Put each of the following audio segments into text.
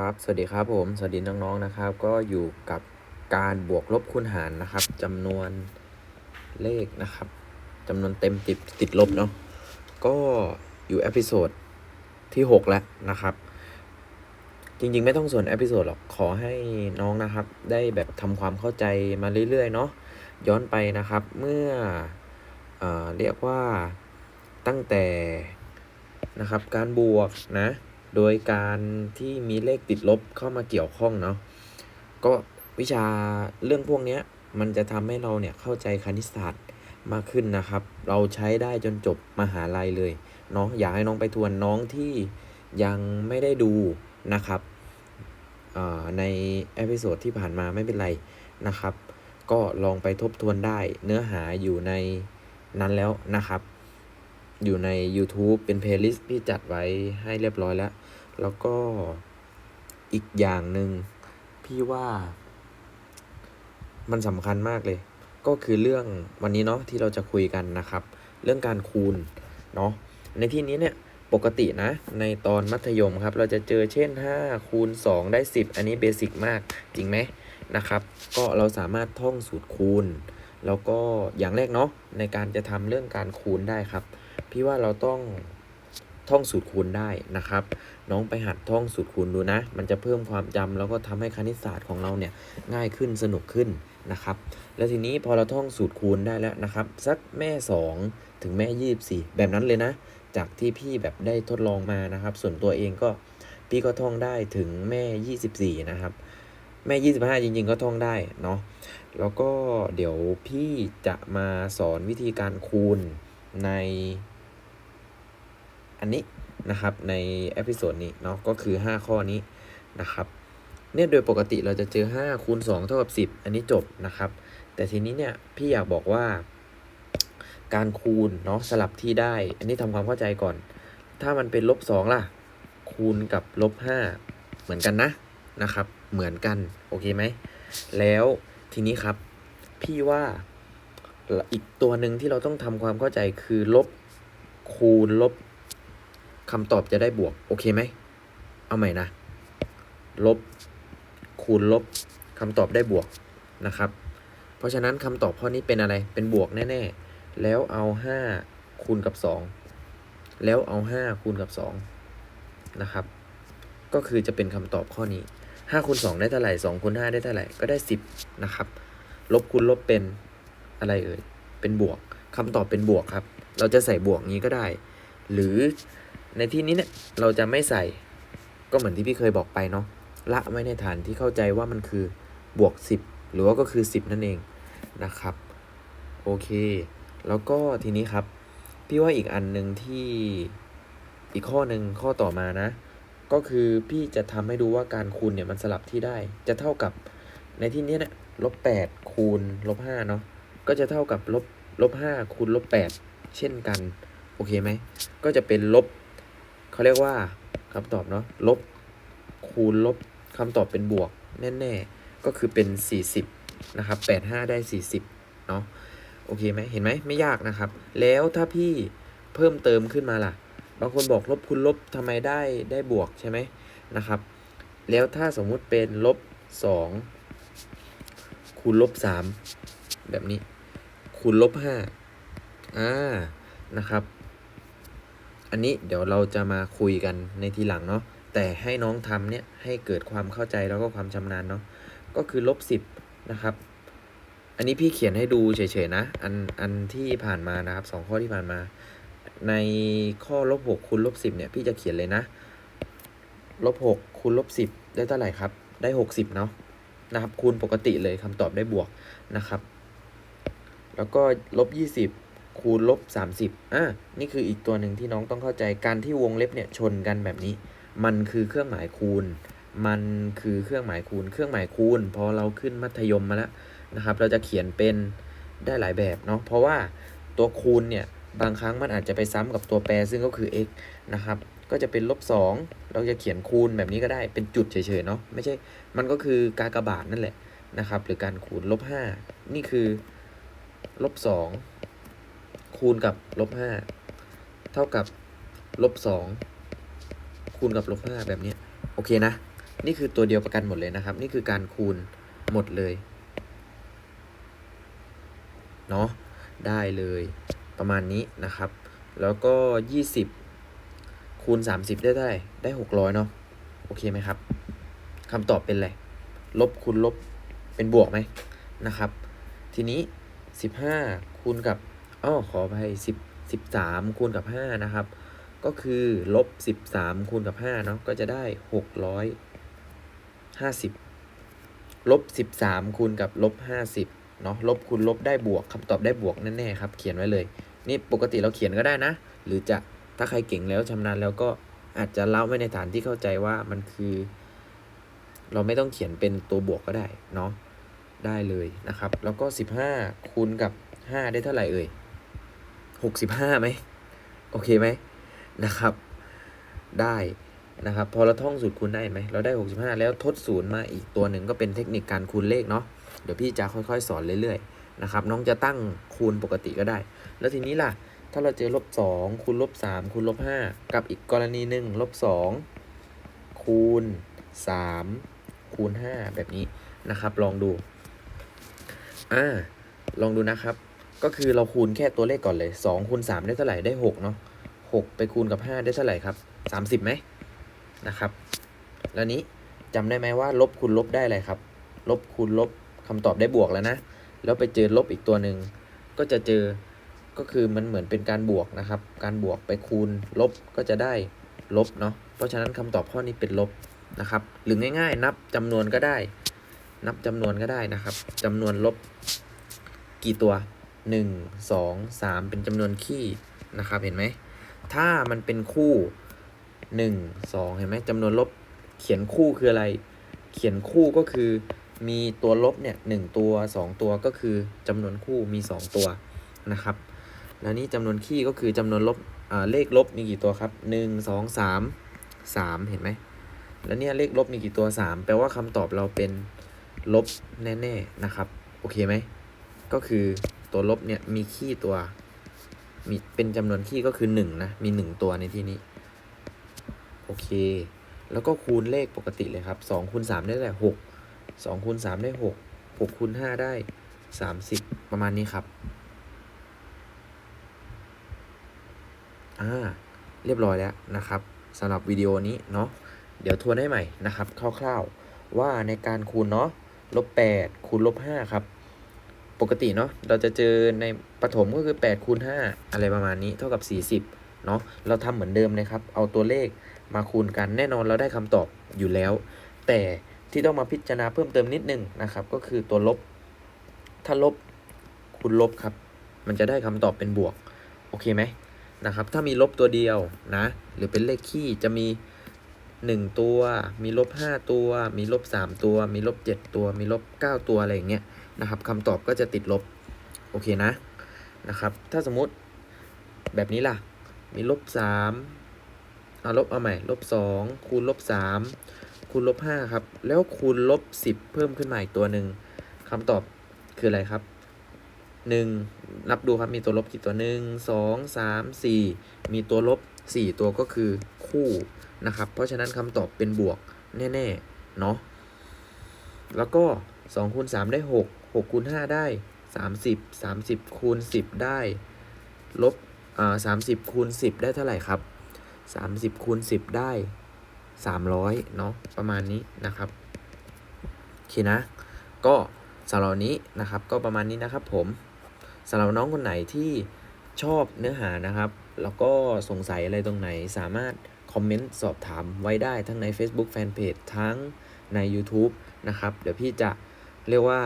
ครับ สวัสดีครับผม สวัสดีน้องๆนะครับ ก็อยู่กับการบวกลบคูณหารนะครับจำนวนเลขนะครับจำนวนเต็มติดติดลบเนาะ ก็อยู่เอพิโซดที่ 6 แล้วนะครับ จริงๆไม่ต้องส่วนเอพิโซดหรอก ขอให้น้องนะครับ ได้แบบทำความเข้าใจมาเรื่อยๆเนาะ ย้อนไปนะครับ เมื่อเออเรียกว่าตั้งแต่นะครับการบวกนะ โดยการที่มีเลขติดลบเข้ามาเกี่ยวข้องเนาะก็วิชาเรื่องพวกนี้มันจะทำให้เราเนี่ยเข้าใจคณิตศาสตร์มากขึ้นนะครับ เราใช้ได้จนจบมหาลัยเลยเนาะอยากให้น้องไปทวนน้องที่ยังไม่ได้ดูนะครับในเอพิโซดที่ผ่านมาไม่เป็นไรนะครับ ก็ลองไปทบทวนได้เนื้อหาอยู่ในนั้นแล้วนะครับ อยู่ใน YouTube เป็นเพลย์ลิสต์ที่จัดไว้ให้เรียบร้อยแล้ว แล้วก็อีกอย่างหนึ่งพี่ว่ามันสำคัญมากเลย ก็คือเรื่องวันนี้เนาะที่เราจะคุยกันนะครับ เรื่องการคูณเนาะในที่นี้เนี่ยปกตินะ ในตอนมัธยมครับ เราจะเจอเช่น 5 คูณ 2 ได้ 10 อันนี้เบสิกมากจริงไหมนะครับ ก็เราสามารถท่องสูตรคูณ แล้วก็อย่างแรกเนาะในการจะทำเรื่องการคูณได้ครับ พี่ว่าเราต้องท่องสูตรคูณได้นะครับ น้องไปหัดท่องสูตรคูณดูนะ มันจะเพิ่มความจำแล้วก็ทำให้คณิตศาสตร์ของเราเนี่ยง่ายขึ้นสนุกขึ้นนะครับ แล้วทีนี้พอเราท่องสูตรคูณได้แล้วนะครับ สักแม่ 2 ถึงแม่24แบบนั้นเลยนะ จากที่พี่แบบได้ทดลองมานะครับ ส่วนตัวเองก็พี่ก็ท่องได้ถึงแม่ 24 นะครับ แม่ 25 จริง ๆ ก็ท่องได้เนาะแล้วก็เดี๋ยวพี่จะมาสอนวิธีการคูณ ในอันนี้นะครับ ในเอพิโซดนี้เนาะก็คือ 5 ข้อนี้นะครับเนี่ยโดยปกติเราจะเจอ5คูณ2เท่ากับ 10 อันนี้จบนะครับ แต่ทีนี้เนี่ยพี่อยากบอกว่า การคูณเนาะสลับที่ได้ อันนี้ทำความเข้าใจก่อน ถ้ามันเป็นลบ2ล่ะ คูณกับลบ5เหมือนกันนะนะครับ เหมือนกัน โอเคไหม แล้วทีนี้ครับ พี่ว่า อีกตัวหนึ่งที่เราต้องทำความเข้าใจคือลบคูณลบคำตอบจะได้บวก โอเคไหม เอาใหม่นะ ลบคูณลบคำตอบได้บวกนะครับ เพราะฉะนั้นคำตอบข้อนี้เป็นอะไร เป็นบวกแน่ ๆ แล้วเอา 5 คูณกับ 2 แล้วเอา 5 คูณกับ 2 นะครับ ก็คือจะเป็นคำตอบข้อนี้ 5คูณ2ได้เท่าไหร่2คูณ5ได้เท่าไหร่ ก็ได้ 10 นะครับ ลบคูณลบเป็น อะไรเอ่ย เป็นบวกคำตอบเป็นบวกครับ เราจะใส่บวกนี้ก็ได้ หรือในที่นี้เนี่ยเราจะไม่ใส่ก็เหมือนที่พี่เคยบอกไปเนาะละไว้ในฐานที่เข้าใจว่ามันคือบวก 10 หรือว่าก็คือ 10 นั่นเองนะครับ โอเค แล้วก็ทีนี้ครับ พี่ว่าอีกอันหนึ่งที่อีกข้อหนึ่งข้อต่อมานะ ก็คือพี่จะทำให้ดูว่าการคูณเนี่ยมันสลับที่ได้ จะเท่ากับในที่นี้เนี่ยลบ8คูณลบ5เนาะ ก็จะเท่ากับลบลบ5คูณลบ8เช่นกัน โอเคไหม ก็จะเป็นลบเขาเรียกว่าคำตอบเนาะลบคูณลบคำตอบเป็นบวกแน่ๆ ก็คือเป็น 40 นะครับ 85 ได้ 40 เนาะโอเคไหมเห็นไหมไม่ยากนะครับ แล้วถ้าพี่เพิ่มเติมขึ้นมาล่ะ บางคนบอกลบคูณลบทำไมได้ได้บวกใช่ไหมนะครับ แล้วถ้าสมมุติเป็นลบ 2 คูณลบ 3 แบบนี้ คูณลบ5อ่านะครับ อันนี้เดี๋ยวเราจะมาคุยกันในทีหลังเนาะแต่ให้น้องทำเนี่ยให้เกิดความเข้าใจแล้วก็ความชำนาญเนาะก็คือลบ10นะครับ อันนี้พี่เขียนให้ดูเฉยๆนะ อันอันที่ผ่านมานะครับสองข้อที่ผ่านมา ในข้อลบ6คูณลบ10เนี่ย พี่จะเขียนเลยนะลบ6คูณลบ10ได้เท่าไหร่ครับ ได้60เนาะนะครับ คูณปกติเลยคำตอบได้บวกนะครับ แล้วก็ลบ20 คูณลบ30อะนี่คืออีกตัวหนึ่งที่น้องต้องเข้าใจการที่วงเล็บเนี่ยชนกันแบบนี้ มันคือเครื่องหมายคูณ มันคือเครื่องหมายคูณ เครื่องหมายคูณ พอเราขึ้นมัธยมมาแล้วนะครับ เราจะเขียนเป็นได้หลายแบบเนาะเพราะว่าตัวคูณเนี่ยบางครั้งมันอาจจะไปซ้ำกับตัวแปรซึ่งก็คือ x นะครับ ก็จะเป็นลบ2เราจะเขียนคูณแบบนี้ก็ได้เป็นจุดเฉยๆเนาะไม่ใช่ มันก็คือกากบาทนั่นแหละนะครับ หรือการคูณลบ5นี่คือ ลบ2คูณกับลบ5เท่ากับลบ2คูณกับลบ5แบบนี้โอเคนะ นี่คือตัวเดียวประกันหมดเลยนะครับ นี่คือการคูณหมดเลยเนาะได้เลยประมาณนี้นะครับ แล้วก็ 20 คูณ 30 ได้ไหร่ได้ 600 เนาะโอเคไหมครับคำตอบเป็นอะไรลบคูณลบเป็นบวกไหมนะครับ ทีนี้ 15คูณกับอ้อขอไป10 13คูณกับ5นะครับ ก็คือลบ13คูณกับ5เนาะก็จะได้650ลบ13คูณกับลบ50เนาะลบคูณลบได้บวกคำตอบได้บวกแน่ๆครับ เขียนไว้เลย นี่ปกติเราเขียนก็ได้นะ หรือจะถ้าใครเก่งแล้วชำนาญแล้วก็อาจจะเล่าไว้ในฐานที่เข้าใจว่ามันคือ เราไม่ต้องเขียนเป็นตัวบวกก็ได้เนาะ ได้เลยนะครับ แล้วก็ 15 คูณกับ 5 ได้เท่าไหร่เอ่ย 65ไหมโอเคไหมนะครับ ได้นะครับ พอเราท่องสูตรคูณได้ไหมเราได้ 65 แล้วทดศูนย์มาอีกตัวหนึ่งก็เป็นเทคนิคการคูณเลขเนาะเดี๋ยวพี่จะค่อยๆ สอนเรื่อยๆนะครับ น้องจะตั้งคูณปกติก็ได้ แล้วทีนี้ล่ะ ถ้าเราเจอลบ2คูณลบ3คูณลบ5กับอีกกรณีหนึ่งลบ2คูณ3คูณ5แบบนี้นะครับ ลองดู อ่าลองดูนะครับ ก็คือเราคูณแค่ตัวเลขก่อนเลย2คูณ3ได้เท่าไหร่ได้6เนาะ6ไปคูณกับ 5 ได้เท่าไหร่ครับ 30ไหมนะครับ แล้วนี้จำได้ไหมว่า ลบคูณลบได้อะไรครับ ลบคูณลบคำตอบได้บวกแล้วนะ แล้วไปเจอลบอีกตัวหนึ่งก็จะเจอก็คือมันเหมือนเป็นการบวกนะครับ การบวกไปคูณลบก็จะได้ลบเนาะเพราะฉะนั้นคำตอบข้อนี้เป็นลบนะครับ หรือง่ายๆ นับจำนวนก็ได้ นับจำนวนก็ได้นะครับจำนวนลบกี่ตัว 1 2 3 เป็นจำนวนขี้นะครับเห็นไหม ถ้ามันเป็นคู่ 1 2 เห็นไหมจำนวนลบเขียนคู่คืออะไร เขียนคู่ก็คือมีตัวลบเนี่ยหตัว 2 ตัวก็คือจำนวนคู่มี 2 ตัวนะครับแล้วนี่จำนวนขี้ก็คือจำนวนลบเลขลบมีกี่ตัวครับ 1 2 3 3 เห็นไหมแล้วเนี่ยเลขลบมีกี่ตัว 3 แปลว่าคำตอบเราเป็น ลบแน่ๆนะครับ โอเคไหม ก็คือตัวลบเนี่ยมีขี้ตัวมีเป็นจำนวนขี้ก็คือ1นะมี 1 ตัวในที่นี้ โอเค แล้วก็คูณเลขปกติเลยครับ2คูณ3ได้เท่าไหร่6 2คูณ3ได้ 6 6คูณ5ได้ 30 ประมาณนี้ครับ อ่า เรียบร้อยแล้วนะครับสำหรับวิดีโอนี้เนาะเดี๋ยวทวนให้ใหม่นะครับ คร่าวๆ ว่าในการคูณเนาะ ลบ8คูณลบ5ครับ ปกติเนาะเราจะเจอในปฐมก็คือ8คูณ5อะไรประมาณนี้เท่ากับ40เนาะเราทำเหมือนเดิมเลยครับ เอาตัวเลขมาคูณกันแน่นอนเราได้คำตอบอยู่แล้ว แต่ที่ต้องมาพิจารณาเพิ่มเติมนิดนึงนะครับ ก็คือตัวลบ ถ้าลบคูณลบครับ มันจะได้คำตอบเป็นบวก โอเคไหมนะครับ ถ้ามีลบตัวเดียวนะ หรือเป็นเลขคี่จะมี 1ตัว มีลบ5ตัว มีลบ3ตัว มีลบ7ตัว มีลบ9ตัวอะไรอย่างเงี้ยนะครับคำตอบก็จะติดลบ โอเคนะนะครับ ถ้าสมมติแบบนี้ล่ะ มีลบ3เอาลบเอาใหม่ลบ2คูณลบ3คูณลบ5ครับ แล้วคูณลบ10เพิ่มขึ้นมาอีกตัวหนึ่งคำตอบคืออะไรครับ1นับดูครับมีตัวลบกี่ตัว1 2 3 4มีตัวลบ 4 ตัวก็คือคู่นะครับ เพราะฉะนั้นคำตอบเป็นบวกแน่ๆเนาะแล้วก็2คูณ3ได้ 6 6คูณ5ได้ 30 30คูณ10 ได้ลบอ่า30คูณ10ได้เท่าไหร่ครับ30คูณ10ได้300เนาะประมาณนี้นะครับโอเคนะ ก็สำหรับนี้นะครับก็ประมาณนี้นะครับผมสำหรับน้องคนไหนที่ชอบเนื้อหานะครับ แล้วก็สงสัยอะไรตรงไหนสามารถคอมเมนต์สอบถามไว้ได้ทั้งใน Facebook Fanpage ทั้งใน YouTube นะครับ เดี๋ยวพี่จะเรียกว่า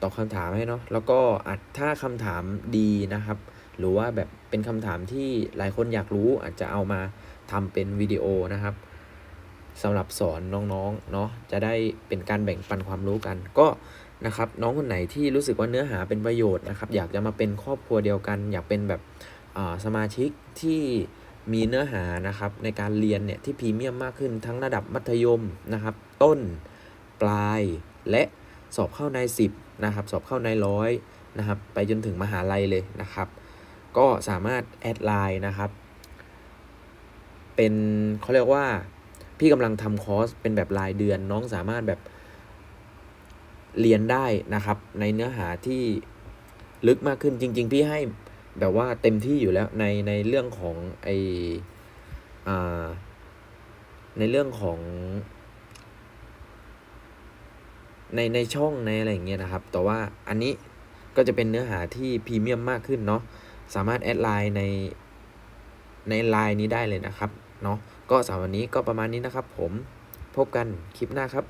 ตอบคำถามให้เนาะแล้วก็อัดถ้าคำถามดีนะครับ หรือว่าแบบเป็นคำถามที่หลายคนอยากรู้อาจจะเอามาทำเป็นวิดีโอนะครับ สำหรับสอนน้องๆเนาะจะได้เป็นการแบ่งปันความรู้กัน ก็นะครับน้องคนไหนที่รู้สึกว่าเนื้อหาเป็นประโยชน์นะครับอยากจะมาเป็นครอบครัวเดียวกัน อยากเป็นแบบสมาชิกที่มีเนื้อหานะครับในการเรียนเนี่ยที่พรีเมียมมากขึ้นทั้งระดับมัธยมนะครับ ต้นปลายและสอบเข้าใน 10นะครับสอบเข้าในร้อยนะครับไปจนถึงมหาลัยเลยนะครับ ก็สามารถแอดไลน์นะครับ เป็นเขาเรียกว่า พี่กำลังทำคอร์สเป็นแบบรายเดือนน้องสามารถแบบเรียนได้นะครับ ในเนื้อหาที่ลึกมากขึ้นจริง ๆ พี่ให้แบบว่าเต็มที่อยู่แล้วในในเรื่องของไออในเรื่องของ ในในช่องในอะไรอย่างเงี้ยนะครับ แต่ว่าอันนี้ก็จะเป็นเนื้อหาที่พรีเมียมมากขึ้นเนาะสามารถแอดไลน์ในในไลน์นี้ได้เลยนะครับเนาะ ก็สำหรับวันนี้ก็ประมาณนี้นะครับ ผมพบกันคลิปหน้าครับ